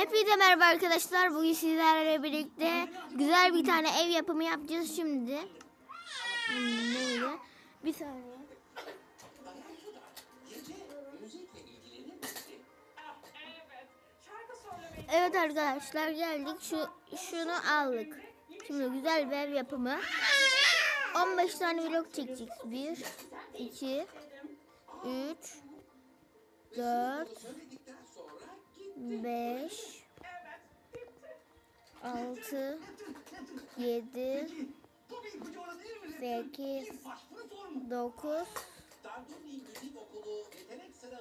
Hepinize merhaba arkadaşlar. Bugün sizlerle birlikte güzel bir tane ev yapımı yapacağız şimdi. Hmm, Neydi? Bir saniye. Evet arkadaşlar geldik. Şu şunu aldık. Şimdi güzel bir ev yapımı. 15 tane vlog çekeceğiz. 1 2 3 4 5 6 7 8 9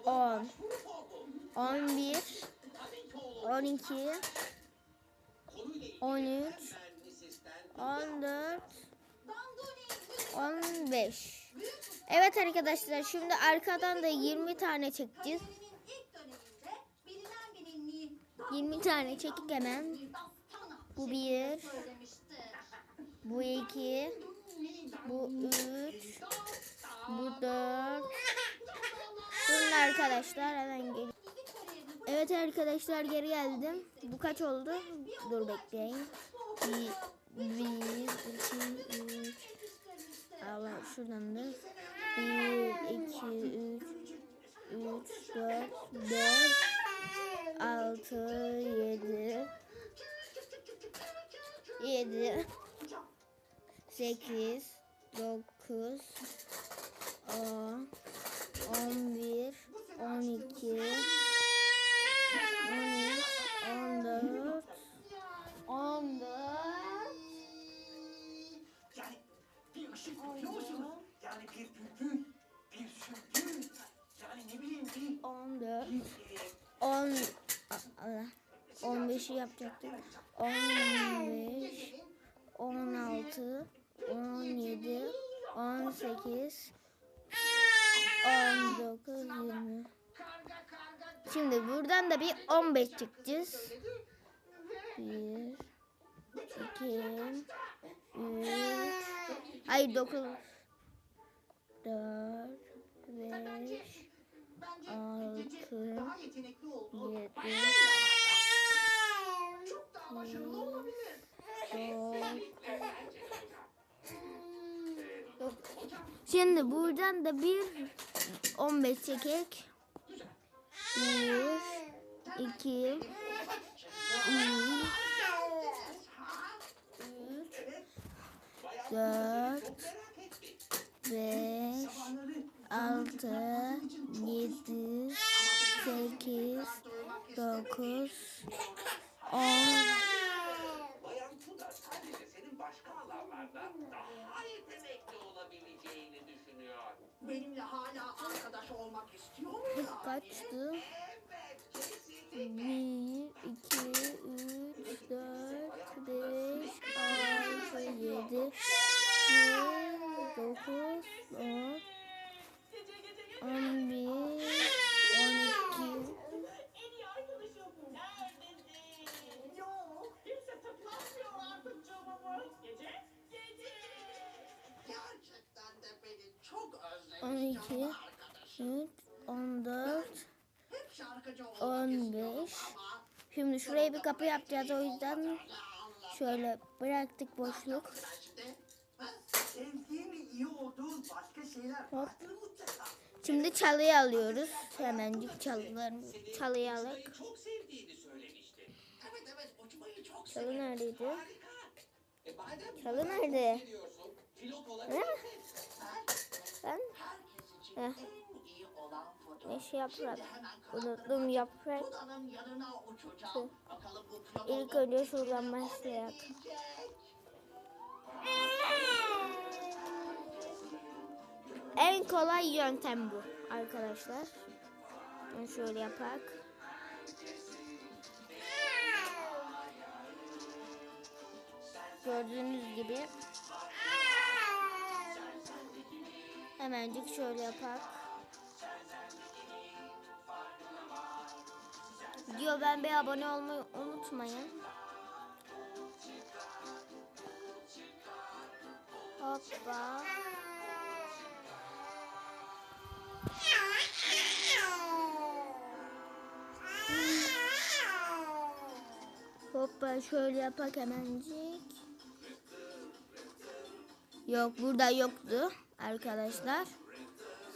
10 11 12 13 14 15 Evet arkadaşlar şimdi arkadan da 20 tane çekeceğiz. 20 tane çekik hemen. Bu bir, bu iki, bu üç, bu dört. Bunun arkadaşlar hemen gel. Evet arkadaşlar geri geldim. Bu kaç oldu? Dur bekleyin. Bir, bir, iki, üç. Allah şuradan da. 8 9 10 11 12 13 14 14 bir ışık yapıyorsunuz. Yani bir bülbül, 14, 10, Allah, 15'i yapacaktık. 10, 18 19 20 Şimdi buradan da bir 15 çıkacağız. 1 2 3 Hayır 9 4 5 6 7 başarılı olabilir. Kesinlikle. Şimdi buradan da bir 15 çekek. 1 2 3 4 5 6 7 8 9 10 başka alanlarda daha yetenekli olabileceğini düşünüyor. Benimle hala arkadaş olmak istiyor mu? kaçtı? 12 canım arkadaşım. 13 14 Hep şarkıcı olmak 15 istiyorum ama Şimdi şuraya bir kapı yapacağız o yüzden şöyle bıraktık boşluk. Hop. Şimdi çalıyı alıyoruz. Hemencik çalılarını çalıyı çok Çalı neredeydi? Çalı nerede? olabilirsin. Ben Heh. en iyi olan fotoğraf. ne şey yaprak? Unuttum yaprak. Pilot İlk önce şuradan diyecek? En kolay yöntem bu arkadaşlar. Ben şöyle yapak. Gördüğünüz gibi hemencik şöyle yapak. Diyor ben bir abone olmayı unutmayın. Hoppa. Hoppa şöyle yapak hemencik. Yok burada yoktu arkadaşlar.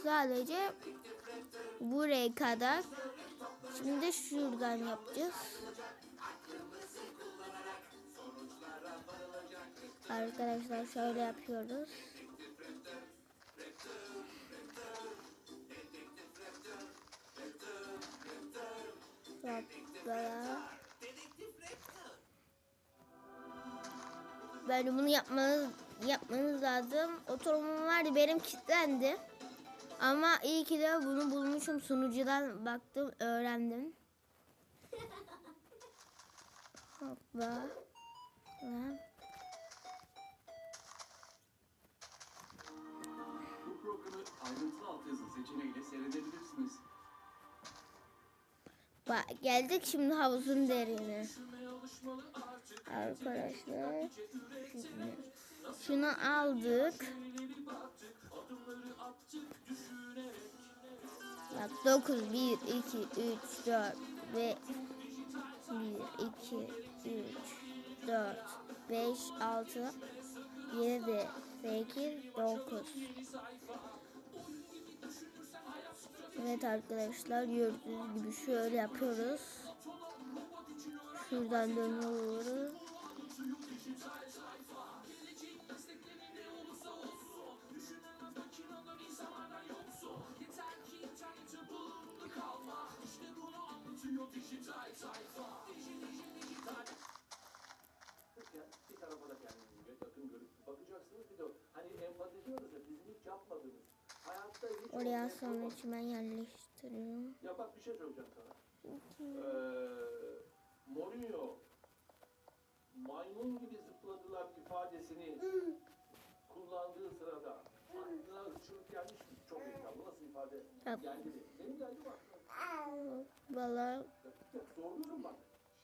Sadece buraya kadar. Şimdi şuradan yapacağız. Arkadaşlar şöyle yapıyoruz. Hoppa. Bence bunu yapmanız yapmanız lazım. Oturumum vardı benim kilitlendi. Ama iyi ki de bunu bulmuşum sunucudan baktım öğrendim. Hoppa. Lan. Bu programı ayrıntılı altyazı seçeneğiyle seyredebilirsiniz. Bak geldik şimdi havuzun derine. Arkadaşlar. Şunu aldık. Bak 9 1 2 3 4 ve 1 2 3 4 5 6 7 8 9 Evet arkadaşlar gördüğünüz gibi şöyle yapıyoruz. Şuradan dönüyoruz. Oraya sonra çimen yerleştiriyorum. Ya bak bir şey söyleyeceğim sana. Ee, Mourinho maymun gibi zıpladılar ifadesini kullandığı sırada aklına ırkçılık gelmiş mi? Çok heyecanlı. Nasıl ifade Yok. geldi mi? Benim geldi mi aklına? Valla Ya, Soruyorum bak.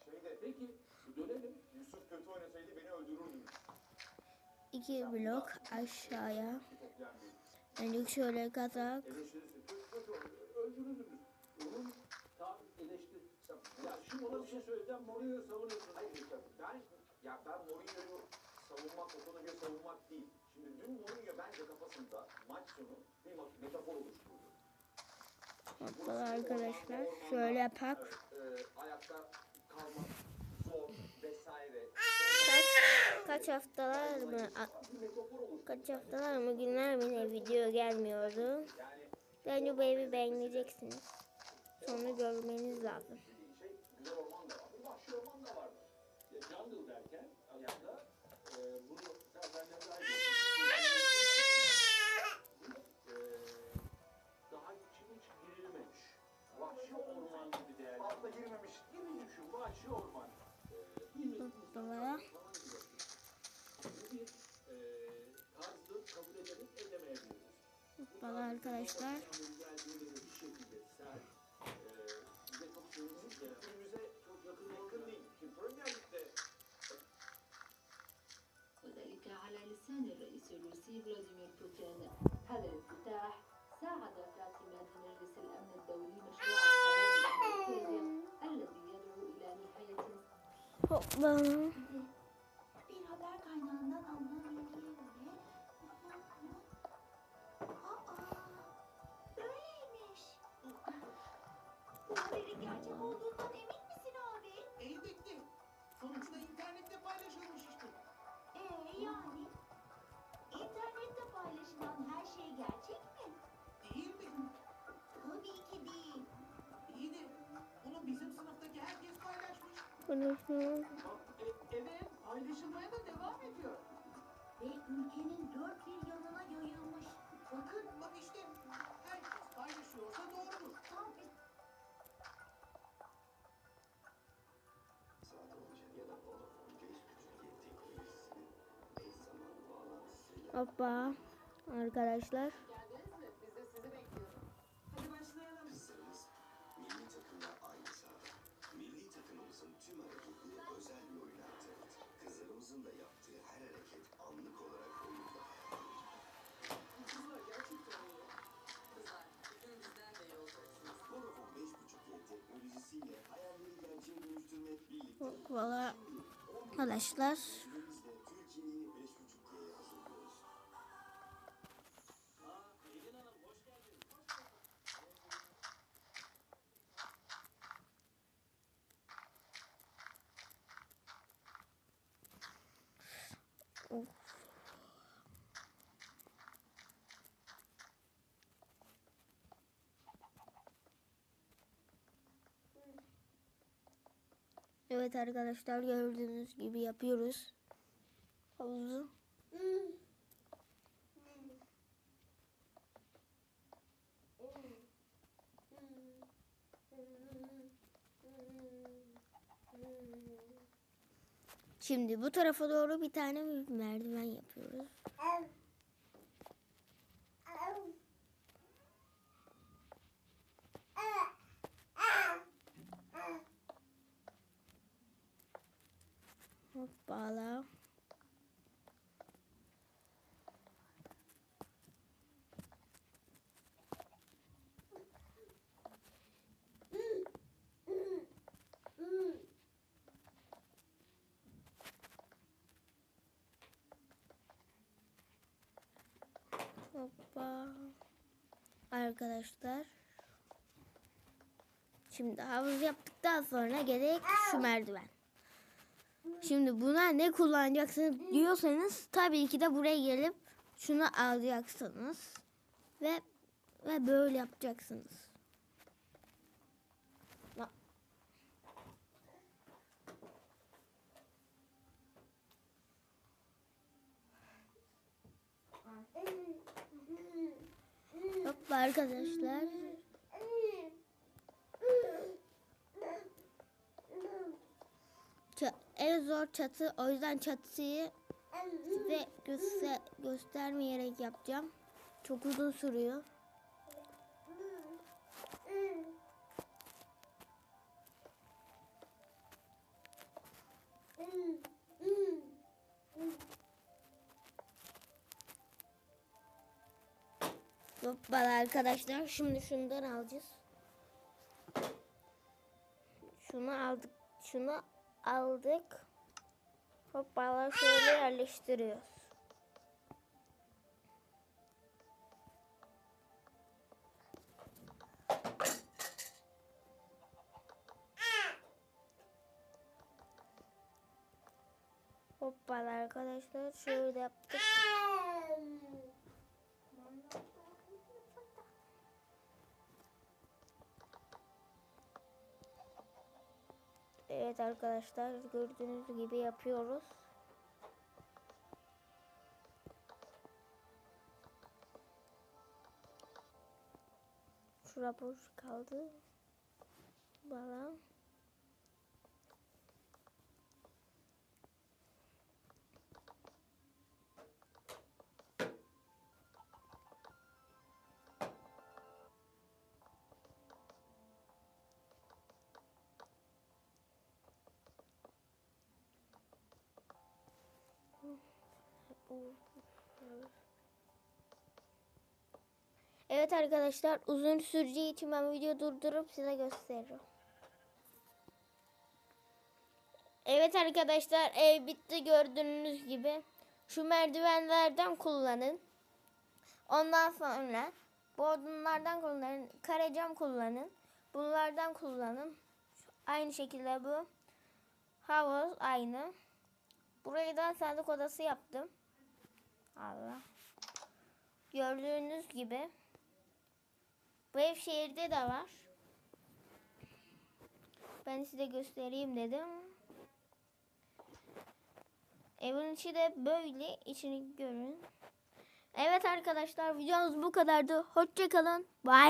Şeyde Peki dönelim. Yusuf kötü oynasaydı beni öldürürdü. iki blok aşağıya. Önce şöyle eleştir. Ya ona bir şey söyleyeceğim. Mourinho'yu savunuyorsun. Hayır ben ya ben Mourinho'yu savunmak o konuda savunmak değil. Şimdi dün Mourinho bence kafasında maç sonu bir metafor oluşturdu. Hoppala arkadaşlar. Şöyle yapak. Ee, ayakta kalmak zor vesaire. Kaç, haftalar mı? Kaç haftalar mı günler mi ne video gelmiyordu. Bence bu evi beğeneceksiniz. Sonra görmeniz lazım. Lig'de وذلك على لسان الرئيس الروسي فلاديمير بوتين. هذا الافتتاح. ساعد في اعتماد مجلس الأمن الدولي مشروع القرار الذي يدعو إلى نهاية e- evet paylaşılmaya da devam ediyor. Ve ülkenin dört bir yanına yayılmış. Bakın Bak işte herkes paylaşıyorsa doğrudur. tam Hoppa. Arkadaşlar. Kızlarımızın da yaptığı her hareket anlık olarak oyunda. Vodafone 5.5G teknolojisiyle hayalleri gerçeğe dönüştürmek birlikte Hoppala. arkadaşlar. Evet arkadaşlar gördüğünüz gibi yapıyoruz. Havuzu. Şimdi bu tarafa doğru bir tane merdiven yapıyoruz. Hoppala. Hoppa. Arkadaşlar. Şimdi havuz yaptıktan sonra gerek şu merdiven. Şimdi buna ne kullanacaksınız diyorsanız tabii ki de buraya gelip şunu alacaksınız ve ve böyle yapacaksınız. Hoppa arkadaşlar. En zor çatı o yüzden çatıyı size göster göstermeyerek yapacağım. Çok uzun sürüyor. Hoppala arkadaşlar. Şimdi şundan alacağız. Şunu aldık. Şunu aldık. Hoppala şöyle yerleştiriyoruz. Hoppala arkadaşlar şöyle yaptık. Evet arkadaşlar gördüğünüz gibi yapıyoruz. Şura boş kaldı. Bana. Evet arkadaşlar uzun süreceği için ben video durdurup size gösteririm. Evet arkadaşlar ev bitti gördüğünüz gibi. Şu merdivenlerden kullanın. Ondan sonra bu odunlardan kullanın. Kare cam kullanın. Bunlardan kullanın. Aynı şekilde bu. Havuz aynı. Burayı da sandık odası yaptım. Allah. Gördüğünüz gibi. Bu ev şehirde de var. Ben size göstereyim dedim. Evin içi de böyle. içini görün. Evet arkadaşlar videomuz bu kadardı. Hoşçakalın. Bye.